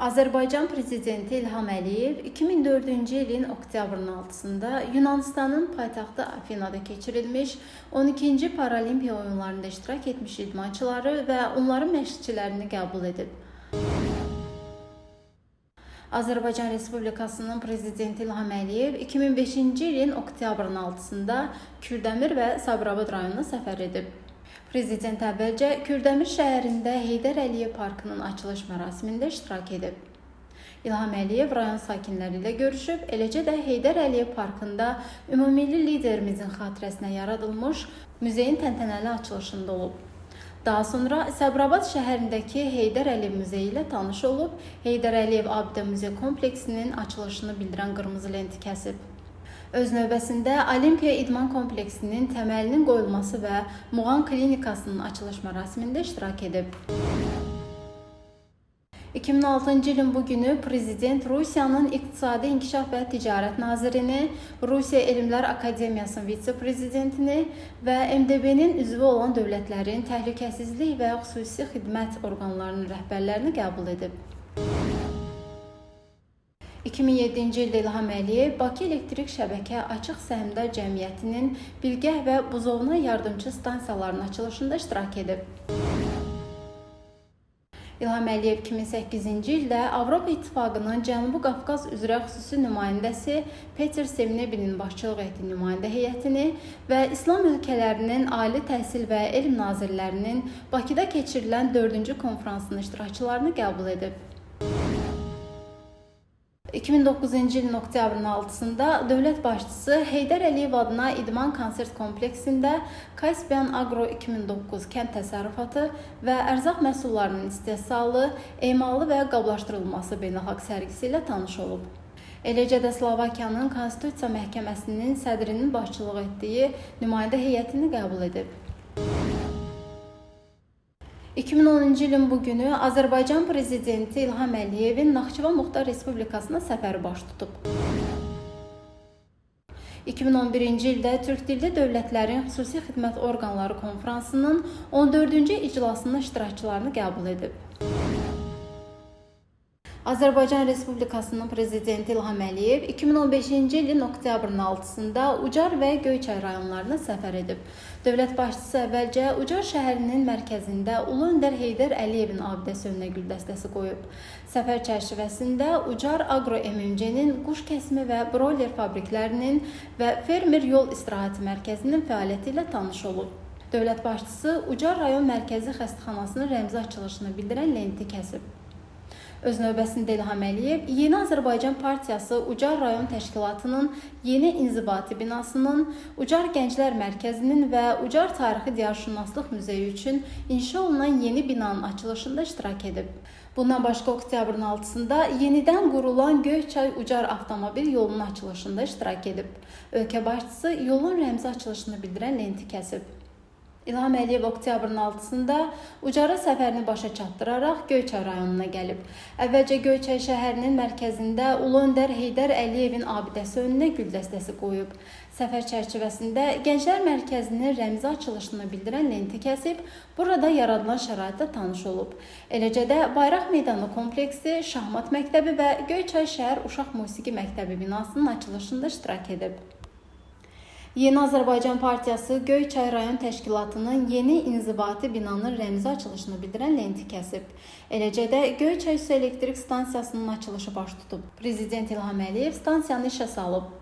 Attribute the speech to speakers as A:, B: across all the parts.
A: Azərbaycan prezidenti İlham Əliyev 2004-cü ilin oktyabrın 6-sında Yunanistanın paytaxtı Afinada keçirilmiş 12-ci Paralimpiya oyunlarında iştirak etmiş idmançıları və onların məşqçilərini qəbul edib. Azərbaycan Respublikasının prezidenti İlham Əliyev 2005-ci ilin oktyabrın 6-sında Kürdəmir və Sabirabad rayonuna səfər edib. Prezident əvvəlcə Kürdəmir şəhərində Heydər Əliyev parkının açılış mərasimində iştirak edib. İlham Əliyev rayon sakinləri ilə görüşüb, eləcə də Heydər Əliyev parkında ümummilli liderimizin xatirəsinə yaradılmış muzeyin təntənəli açılışında olub. Daha sonra Səbrabad şəhərindəki Heydər Əliyev muzeyi ilə tanış olub, Heydər Əliyev abidə muzey kompleksinin açılışını bildirən qırmızı lenti kəsib. Öz növbəsində Olimpiya İdman kompleksinin təməlinin qoyulması və Muğan klinikasının açılış mərasimində iştirak edib. 2006-cı ilin bu günü prezident Rusiyanın İqtisadi İnkişaf və Ticarət nazirini, Rusiya Elmlər Akademiyasının vitse-prezidentini və MDB-nin üzvü olan dövlətlərin təhlükəsizlik və xüsusi xidmət orqanlarının rəhbərlərini qəbul edib. 2007-ci ildə İlham Əliyev Bakı Elektrik Şəbəkə Açıq Səhmdar Cəmiyyətinin Bilgəh və Buzovna yardımçı stansiyalarının açılışında iştirak edib. İlham Əliyev 2008-ci ildə Avropa İttifaqının Cənubi Qafqaz üzrə xüsusi nümayəndəsi Peter Semnebinin başçılıq etdiyi nümayəndə heyətini və İslam ölkələrinin ali təhsil və elm nazirlərinin Bakıda keçirilən 4-cü konfransının iştirakçılarını qəbul edib. 2009-cu ilin oktyabrın 6-sında dövlət başçısı Heydər Əliyev adına İdman konsert kompleksində Caspian Agro 2009 kənd təsərrüfatı və ərzaq məhsullarının istehsalı, emalı və qablaşdırılması beynəlxalq sərgisi ilə tanış olub. Eləcə də Slovakiyanın Konstitusiya Məhkəməsinin sədrinin başçılıq etdiyi nümayəndə heyətini qəbul edib. 2010-cu ilin bu günü Azərbaycan prezidenti İlham Əliyevin Naxçıvan Muxtar Respublikasına səfəri baş tutub. 2011-ci ildə Türk dilli dövlətlərin xüsusi xidmət orqanları konfransının 14-cü iclasının iştirakçılarını qəbul edib. Azərbaycan Respublikasının prezidenti İlham Əliyev 2015-ci ilin oktyabrın 6-sında Ucar və Göyçay rayonlarına səfər edib. Dövlət başçısı əvvəlcə Ucar şəhərinin mərkəzində Ulu Öndər Heydər Əliyevin abidəsi önünə gül dəstəsi qoyub. Səfər çərçivəsində Ucar Agro MMC-nin quş kəsimi və broiler fabriklərinin və fermer yol istirahəti mərkəzinin fəaliyyəti ilə tanış olub. Dövlət başçısı Ucar rayon mərkəzi xəstəxanasının rəmzi açılışını bildirən lenti kəsib. Öz növbəsində İlham Əliyev Yeni Azərbaycan Partiyası Ucar rayon təşkilatının yeni inzibati binasının, Ucar Gənclər Mərkəzinin və Ucar Tarixi Diyarşünaslıq Muzeyi üçün inşa olunan yeni binanın açılışında iştirak edib. Bundan başqa oktyabrın 6-sında yenidən qurulan Göyçay Ucar avtomobil yolunun açılışında iştirak edib. Ölkə başçısı yolun rəmzi açılışını bildirən lenti kəsib. İlham Əliyev oktyabrın 6-sında Ucara səfərini başa çatdıraraq Göyçay rayonuna gəlib. Əvvəlcə Göyçay şəhərinin mərkəzində Ulu Öndər Heydər Əliyevin abidəsi önünə gül dəstəsi qoyub. Səfər çərçivəsində Gənclər Mərkəzinin rəmzi açılışını bildirən lenti kəsib, burada yaradılan şəraitlə tanış olub. Eləcə də Bayraq Meydanı kompleksi, Şahmat məktəbi və Göyçay şəhər Uşaq Musiqi məktəbi binasının açılışında iştirak edib. Yeni Azərbaycan Partiyası Göyçay rayon təşkilatının yeni inzibati binanın rəmzi açılışını bildirən lenti kəsib. Eləcə də Göyçay su elektrik stansiyasının açılışı baş tutub. Prezident İlham Əliyev stansiyanı işə salıb.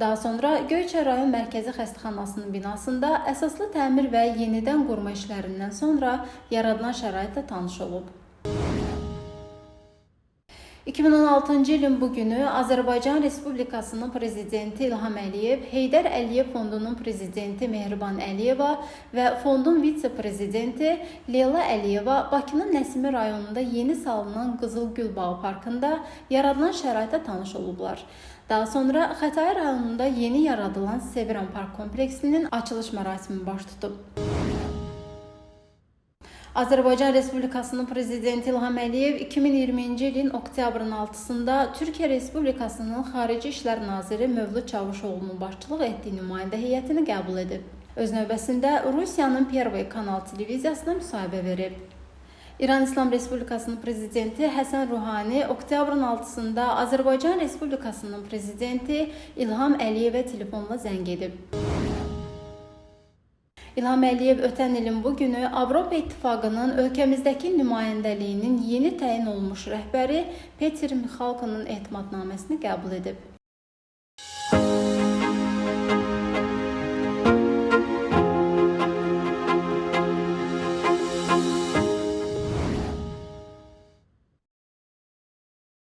A: Daha sonra Göyçay rayon mərkəzi xəstəxanasının binasında əsaslı təmir və yenidən qurma işlərindən sonra yaradılan şəraitlə tanış olub. 2016-cı ilin bu günü Azərbaycan Respublikasının prezidenti İlham Əliyev, Heydər Əliyev Fondunun prezidenti Mehriban Əliyeva və fondun vitse-prezidenti Leyla Əliyeva Bakının Nəsimi rayonunda yeni salınan Qızıl Gül Bağı parkında yaradılan şəraitə tanış olublar. Daha sonra Xətai rayonunda yeni yaradılan Seviran Park kompleksinin açılış mərasimi baş tutub. Azərbaycan Respublikasının prezidenti İlham Əliyev 2020-ci ilin oktyabrın 6-sında Türkiyə Respublikasının Xarici İşlər naziri Mövlud Çavuşoğlunun başçılıq etdiyi nümayəndə heyətini qəbul edib. Öz növbəsində Rusiyanın Pervoy kanal televiziyasına müsahibə verib. İran İslam Respublikasının prezidenti Həsən Ruhani oktyabrın 6-sında Azərbaycan Respublikasının prezidenti İlham Əliyevə telefonla zəng edib. İlham Əliyev ötən ilin bu günü Avropa İttifaqının ölkəmizdəki nümayəndəliyinin yeni təyin olmuş rəhbəri Peter Mixalkonun etimadnaməsini qəbul edib.